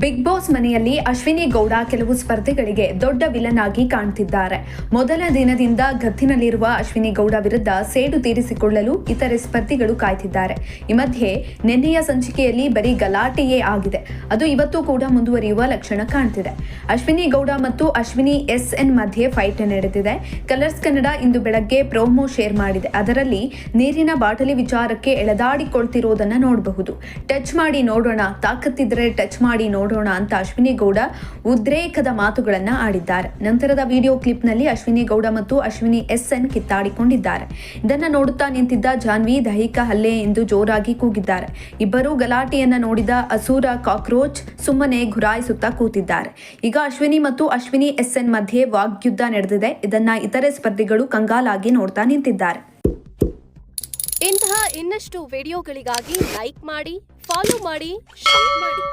Big boss ಮನೆಯಲ್ಲಿ ಅಶ್ವಿನಿ ಗೌಡ ಕೆಲವು ಸ್ಪರ್ಧೆಗಳಿಗೆ ದೊಡ್ಡ ವಿಲನ್ ಆಗಿ ಕಾಣ್ತಿದ್ದಾರೆ. ಮೊದಲ ದಿನದಿಂದ ಗತ್ತಿನಲ್ಲಿರುವ ಅಶ್ವಿನಿ ಗೌಡ ವಿರುದ್ಧ ಸೇಡು ತೀರಿಸಿಕೊಳ್ಳಲು ಇತರೆ ಸ್ಪರ್ಧಿಗಳು ಕಾಯ್ತಿದ್ದಾರೆ. ಈ ಮಧ್ಯೆ ನಿನ್ನೆಯ ಸಂಚಿಕೆಯಲ್ಲಿ ಬರೀ ಗಲಾಟೆಯೇ ಆಗಿದೆ. ಅದು ಇವತ್ತು ಕೂಡ ಮುಂದುವರಿಯುವ ಲಕ್ಷಣ ಕಾಣ್ತಿದೆ. ಅಶ್ವಿನಿ ಗೌಡ ಮತ್ತು ಅಶ್ವಿನಿ ಎಸ್ ಎನ್ ಮಧ್ಯೆ ಫೈಟ್ ನಡೆದಿದೆ. ಕಲರ್ಸ್ ಕನ್ನಡ ಇಂದು ಬೆಳಗ್ಗೆ ಪ್ರೋಮೋ ಶೇರ್ ಮಾಡಿದೆ. ಅದರಲ್ಲಿ ನೀರಿನ ಬಾಟಲಿ ವಿಚಾರಕ್ಕೆ ಎಳೆದಾಡಿಕೊಳ್ತಿರೋದನ್ನ ನೋಡಬಹುದು. ಟಚ್ ಮಾಡಿ ನೋಡೋಣ. ತಾಕತ್ತಿದ್ರೆ ಟಚ್ ಮಾಡಿ ನೋಡೋಣ ಅಂತ ಅಶ್ವಿನಿ ಗೌಡ ಉದ್ರೇಕದ ಮಾತುಗಳನ್ನ ಆಡಿದ್ದಾರೆ. ನಂತರದ ವಿಡಿಯೋ ಕ್ಲಿಪ್ನಲ್ಲಿ ಅಶ್ವಿನಿ ಗೌಡ ಮತ್ತು ಅಶ್ವಿನಿ ಎಸ್ ಎನ್ ಕಿತ್ತಾಡಿಕೊಂಡಿದ್ದಾರೆ. ಇದನ್ನ ನೋಡುತ್ತಾ ನಿಂತಿದ್ದ ಜಾನ್ವಿ ದೈಹಿಕ ಹಲ್ಲೆ ಎಂದು ಜೋರಾಗಿ ಕೂಗಿದ್ದಾರೆ. ಇಬ್ಬರು ಗಲಾಟೆಯನ್ನು ನೋಡಿದ ಅಸೂರ ಕಾಕ್ರೋಚ್ ಸುಮ್ಮನೆ ಗುರಾಯಿಸುತ್ತಾ ಕೂತಿದ್ದಾರೆ. ಈಗ ಅಶ್ವಿನಿ ಮತ್ತು ಅಶ್ವಿನಿ ಎಸ್ ಎನ್ ಮಧ್ಯೆ ವಾಗ್ಯುದ್ಧ ನಡೆದಿದೆ. ಇದನ್ನ ಇತರೆ ಸ್ಪರ್ಧಿಗಳು ಕಂಗಾಲಾಗಿ ನೋಡ್ತಾ ನಿಂತಿದ್ದಾರೆ. ಇಂತಹ ಇನ್ನಷ್ಟು ವಿಡಿಯೋಗಳಿಗಾಗಿ ಲೈಕ್ ಮಾಡಿ ಫಾಲೋ ಮಾಡಿ ಶೇರ್ ಮಾಡಿ.